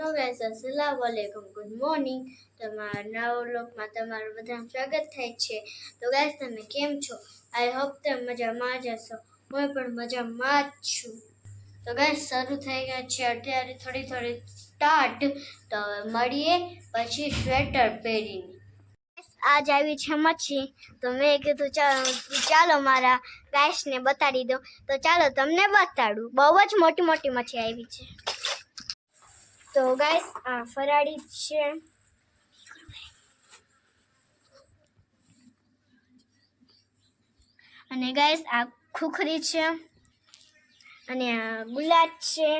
Guys અસલામ વાલેકુમ good morning. તમારા નવા વ્લોગમાં તમારું બધાનું સ્વાગત થાય છે. તો ગાઈસ, તમે કેમ છો? આઈ હોપ તમે મજામાં જ હશો. હું પણ મજામાં જ છું. તો ગાઈસ, શરૂ થઈ ગયા છે અત્યારે થોડી થોડી સ્ટાર્ટ. તો હવે મળીએ પછી સ્વેટર પહેરીને. આજ આવી છે મચ્છી. તો મેં કીધું, ચાલો ચાલો મારા ગાઈસને બતાડી દો તો ચાલો, તમને બતાડું. બહુ જ મોટી મોટી મચ્છી આવી છે. તો ગાઈસ આ ફરાળી છે. અને ગાઈસ આ ખુખરી છે. અને આ ગુલાબ છે.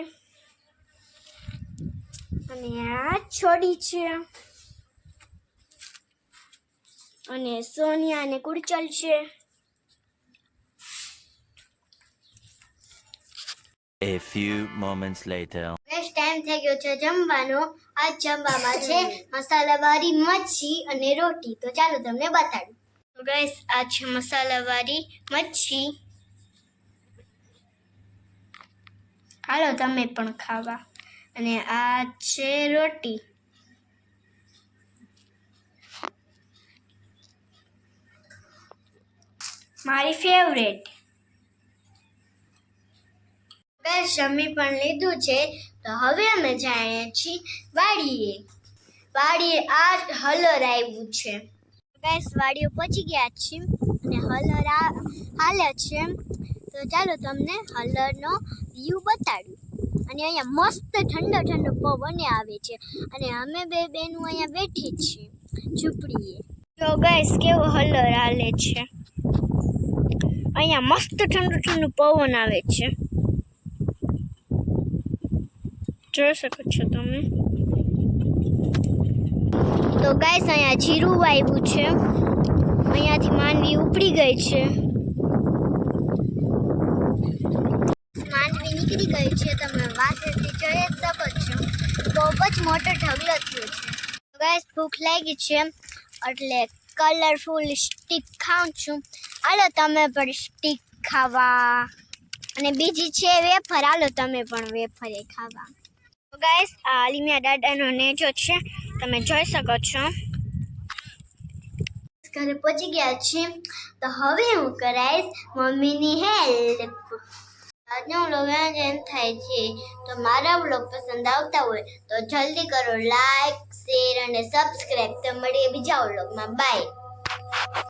અને આ છોડી છે. અને સોનિયા અને કુરચલ છે. A few moments later. Time થઈ ગયો છે જમવાનો આજ જમવામાં છે મસાલાવાળી મચ્છી અને રોટી. તો ચાલો તમને બતાડું. તો ગેસ આ છે મસાલાવાળી મચ્છી. હાલો તમે પણ ખાવા. અને આ છે રોટી. મારી ફેવરેટ ગેસ જમી પણ લીધું છે, તો હવે અમે જાણીએ છીએ વાડીએ. વાડીએ આ હલર આવ્યું છે. ગેસ વાડીઓ પહોંચી ગયા છે અને હલર આ હાલે છે. તો ચાલો તમને હલરનો વ્યૂ બતાડું. અને અહીંયા મસ્ત ઠંડો ઠંડો પવને આવે છે. અને અમે બે બેનું અહીંયા બેઠી છીએ ઝૂંપડીએ. તો ગાઈસ, કેવો હલર હાલે છે. અહીંયા મસ્ત ઠંડુ ઠંડુ પવન આવે છે. જોઈ શકો છો તમે. તો ગાઈસ અહીંયા જીરું વાવ્યું છે. અહીંયાથી માંડવી ઉપડી ગઈ છે. માંડવી નીકળી ગઈ છે. તમે વાસેથી જોઈ શકો છો. બહુ જ મોટો ઢગલો થયો છે. ગાઈસ ભૂખ લાગી છે. એટલે કલરફુલ સ્ટીક ખાઉં છું. હાલો, તમે પણ સ્ટીક ખાવા. અને બીજી છે વેફર. હાલો, તમે પણ વેફરે ખાવા. ગાઈસ આ અલીમિયા દાદાનો નેજો છે. તમે જોઈ શકો છો. ઘરે પહોંચી ગયા છે તો હવે હું કરાઈશ મમ્મીની હેલ્પ આજનો વ્લોગ એમ થાય છે. તો મારા વ્લોગ પસંદ આવતા હોય તો જલ્દી કરો લાઈક શેર અને સબસ્ક્રાઈબ તો મળીએ બીજા વ્લોગમાં બાય